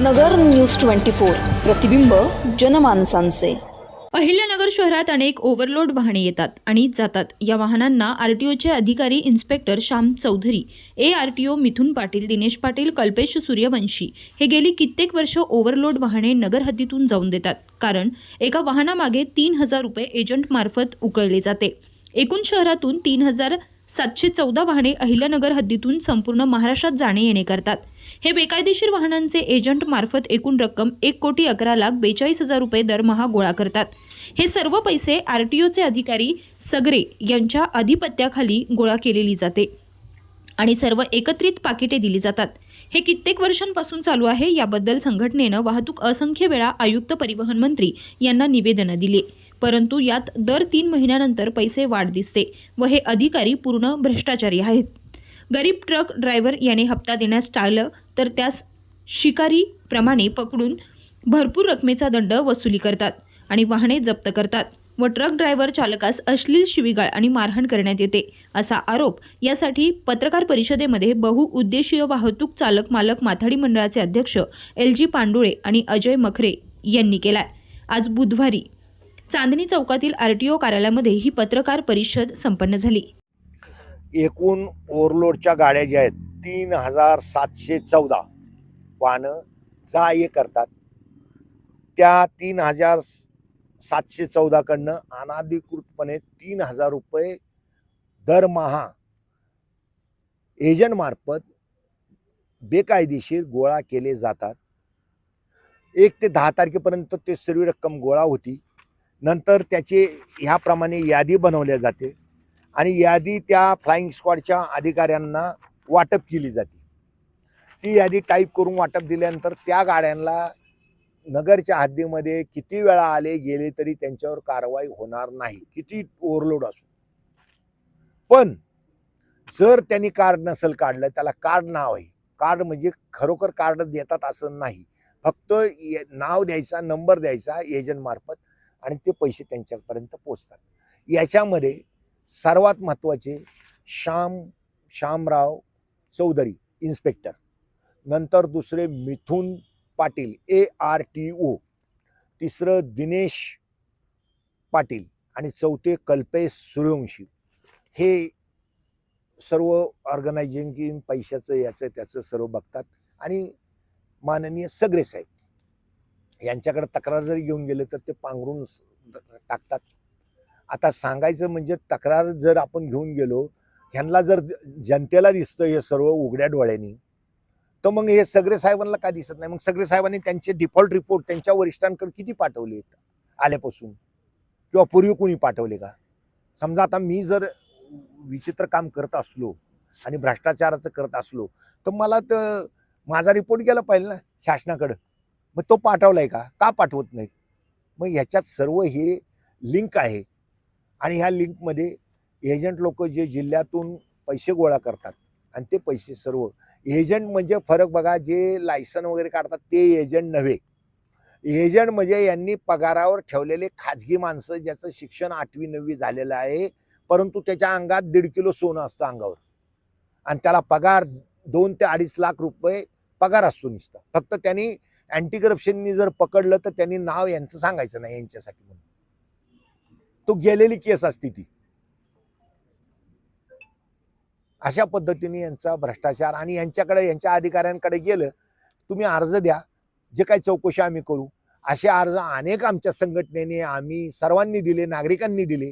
नगर news twenty four प्रतिबिंब जनमानसांचे. अहिल्यानगर शहरात अनेक ओव्हरलोड वाहने येतात आणि जातात. या वाहनांना आर टी ओचे अधिकारी inspector Shyam Chaudhary A R T O Mithun Patil Dinesh Patil Kalpesh Suryavanshi हे गेली कित्येक वर्ष ओव्हरलोड वाहने नगर हद्दीतून जाऊन देतात. कारण एका वाहनामागे तीन हजार रुपये एजंटमार्फत उकळले जाते. एकूण शहरातून तीन हजार सातशे चौदा वाहने अहिल्यानगर हद्दीतून संपूर्ण महाराष्ट्रात जाणे येणे करतात. हे बेकायदेशीर वाहनांचे एजंट मार्फत एकूण रक्कम एक कोटी अकरा लाख बेचाळीस हजार रुपये दरमहा गोळा करतात. हे सर्व पैसे आर टी ओचे अधिकारी सगरे यांच्या अधिपत्याखाली गोळा केलेली जाते आणि सर्व एकत्रित पाकिटे दिली जातात. हे कित्येक वर्षांपासून चालू आहे याबद्दल संघटनेनं वाहतूक असंख्य वेळा आयुक्त परिवहन मंत्री यांना निवेदनं दिली. परंतु यात दर तीन महिन्यानंतर पैसे वाढ दिसते व हे अधिकारी पूर्ण भ्रष्टाचारी आहेत. गरीब ट्रक ड्रायव्हर याने हप्ता देण्यास टाळलं तर त्यास शिकारीप्रमाणे पकडून भरपूर रकमेचा दंड वसुली करतात आणि वाहने जप्त करतात व ट्रक ड्रायव्हर चालकास अश्लील शिवीगाळ आणि मारहाण करण्यात येते असा आरोप यासाठी पत्रकार परिषदेमध्ये बहुउद्देशीय वाहतूक चालक मालक माथाडी मंडळाचे अध्यक्ष एल जी पांडुळे आणि अजय मखरे यांनी केलाय. आज बुधवारी चांदणी चौकातील आरटीओ कार्यालयामध्ये ही पत्रकार परिषद संपन्न झाली. एकूण ओव्हरलोडच्या गाड्या ज्या आहेत तीन हजार सातशे चौदा वाहनं जा ये करतात. त्या तीन हजार सातशे चौदाकडनं अनाधिकृतपणे तीन हजार रुपये दरमहा एजंटमार्फत बेकायदेशीर गोळा केले जातात. एक ते दहा तारखेपर्यंत ते सर्व रक्कम गोळा होती. नंतर त्याचे ह्याप्रमाणे यादी बनवल्या जाते आणि यादी त्या फ्लाईंग स्क्वॉडच्या अधिकाऱ्यांना वाटप केली जाते. ती यादी टाईप करून वाटप दिल्यानंतर त्या गाड्यांना नगरच्या हद्दीमध्ये किती वेळा आले गेले तरी त्यांच्यावर कारवाई होणार नाही. किती ओव्हरलोड असो. पण जर त्यांनी कार्ड नसेल काढलं त्याला कार्ड नाव आहे. कार्ड म्हणजे खरोखर कार्ड देतात असं नाही. फक्त ये- नाव द्यायचा नंबर द्यायचा एजंट मार्फत आणि ते पैसे त्यांच्यापर्यंत पोचतात याच्यामध्ये सर्वात महत्त्वाचे श्याम श्यामराव चौधरी इन्स्पेक्टर नंतर दुसरे Mithun Patil A R T O तिसरं दिनेश पाटील आणि चौथे कल्पेश सूर्यवंशी. हे सर्व ऑर्गनायझिंग पैशाचं याचं त्याचं सर्व बघतात. आणि माननीय सगळे साहेब यांच्याकडे तक्रार जरी घेऊन गेलं तर ते पांघरून टाकतात. आता सांगायचं म्हणजे तक्रार जर आपण घेऊन गेलो ह्यांना जर जनतेला दिसतं हे सर्व उघड्या डोळ्यांनी तर मग हे सगळे साहेबांना का दिसत नाही? मग सगळे साहेबांनी त्यांचे डिफॉल्ट रिपोर्ट त्यांच्या वरिष्ठांकडे किती पाठवले आल्यापासून? किंवा पूर्वी कोणी पाठवले का? समजा आता मी जर विचित्र काम करत असलो आणि भ्रष्टाचाराचं करत असलो तर मला तर माझा रिपोर्ट गेला पाहिजे ना शासनाकडं. मग तो पाठवलाय का? का पाठवत नाही? मग ह्याच्यात सर्व हे लिंक आहे. आणि ह्या लिंकमध्ये एजंट लोक जे जिल्ह्यातून पैसे गोळा करतात. आणि ते पैसे सर्व एजंट म्हणजे फरक बघा जे लायसन वगैरे काढतात ते एजंट नव्हे. एजंट म्हणजे यांनी पगारावर ठेवलेले खाजगी माणसं ज्याचं शिक्षण आठवी नववी झालेलं आहे परंतु त्याच्या अंगात दीड किलो सोनं असतं अंगावर. आणि त्याला पगार दोन ते अडीच लाख रुपये पगार असतो नुसता. फक्त त्यांनी अँटी करप्शननी जर पकडलं तर त्यांनी नाव यांचं सांगायचं नाही यांच्यासाठी म्हणून. तो गेलेली केस असती ती. अशा पद्धतीने यांचा भ्रष्टाचार आणि यांच्याकडे यांच्या अधिकाऱ्यांकडे गेलं तुम्ही अर्ज द्या जे काही चौकशी आम्ही करू. असे अर्ज अनेक आमच्या संघटनेने आम्ही सर्वांनी दिले नागरिकांनी दिले.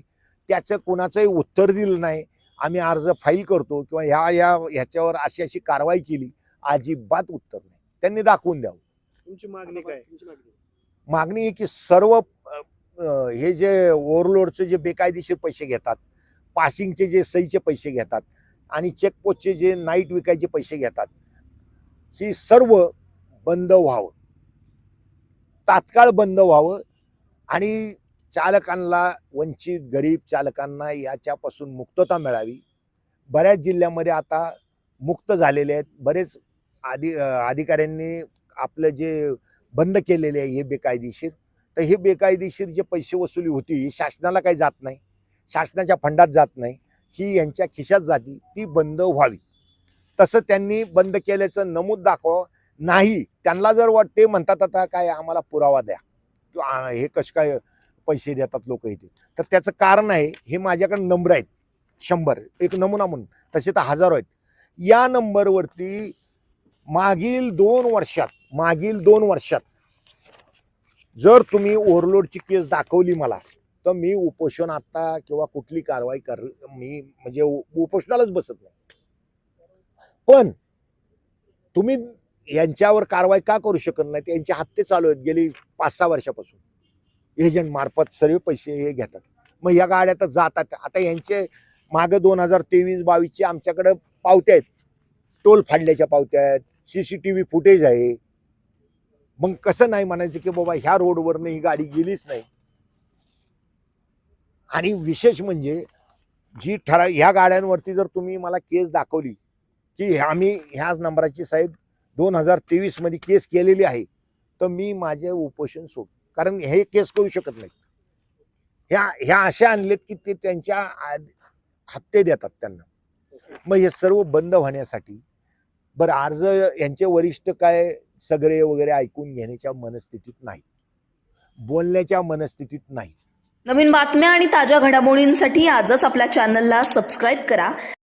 त्याचं कोणाचंही उत्तर दिलं नाही. आम्ही अर्ज फाईल करतो किंवा ह्या या ह्याच्यावर अशी अशी कारवाई केली अजिबात उत्तर नाही. त्यांनी दाखवून द्यावं. तुमची मागणी काय? मागणी. आहे की सर्व हे जे ओव्हरलोडचे जे बेकायदेशीर पैसे घेतात पासिंगचे जे सहीचे पैसे घेतात आणि चेकपोस्टचे जे नाईट विकायचे पैसे घेतात ही सर्व बंद व्हावं. तात्काळ बंद व्हावं आणि चालकांना वंचित गरीब चालकांना याच्यापासून मुक्तता मिळावी. बऱ्याच जिल्ह्यामध्ये आता मुक्त झालेले आहेत. बरेच अ, अधिकाऱ्यांनी आपलं जे बंद केलेले आहे हे बेकायदेशीर तर हे बेकायदेशीर जे पैसे वसुली होती ही शासनाला काही जात नाही. शासनाच्या फंडात जात नाही. ही यांच्या खिशात जाती ती बंद व्हावी. तसं त्यांनी बंद केल्याचं नमूद दाखवा. नाही त्यांना जर वाटते म्हणतात आता काय आम्हाला पुरावा द्या. हे कसं काय पैसे देतात लोक इथे? तर त्याचं कारण आहे हे माझ्याकडे नंबर आहेत. शंभर एक नमुना म्हणून. तसे तर हजारो आहेत. या नंबरवरती मागील दोन वर्षात मागील दोन वर्षात जर तुम्ही ओव्हरलोडची केस दाखवली मला तर मी उपोषण आता किंवा कुठली कारवाई कर मी म्हणजे उपोषणालाच बसत नाही. पण तुम्ही यांच्यावर कारवाई का करू शकत नाही? यांचे हप्ते चालू आहेत गेली पाच सहा वर्षापासून. एजंट मार्फत सर्व पैसे हे घेतात. मग या गाड्या तर जातात. आता यांचे मागे दोन हजार तेवीस बावीसचे आमच्याकडे पावत्या आहेत. टोल फाडल्याच्या पावत्या आहेत. सीसीटीव्ही फुटेज आहे. मग कसं नाही म्हणायचं की बाबा ह्या रोडवरनं ही गाडी गेलीच नाही? आणि विशेष म्हणजे जी ठरा ह्या गाड्यांवरती जर तुम्ही मला केस दाखवली की ह्या- आम्ही ह्याच नंबराची साहेब दोन हजार तेवीसमध्ये केस केलेली आहे तर मी माझे उपोषण सोड. कारण हे केस करू शकत नाही. ह्या ह्या अशा आणलेत की ते त्यांच्या हप्ते देतात त्यांना. मग हे सर्व बंद होण्यासाठी बरं अर्ज यांचे वरिष्ठ काय सगळे वगैरे ऐकून घेण्याच्या मनस्थितीत नाही बोलण्याच्या मनस्थितीत नाही नवीन बातम्या आणि ताज्या घडामोडींसाठी आजच आपल्या चॅनलला सबस्क्राईब करा.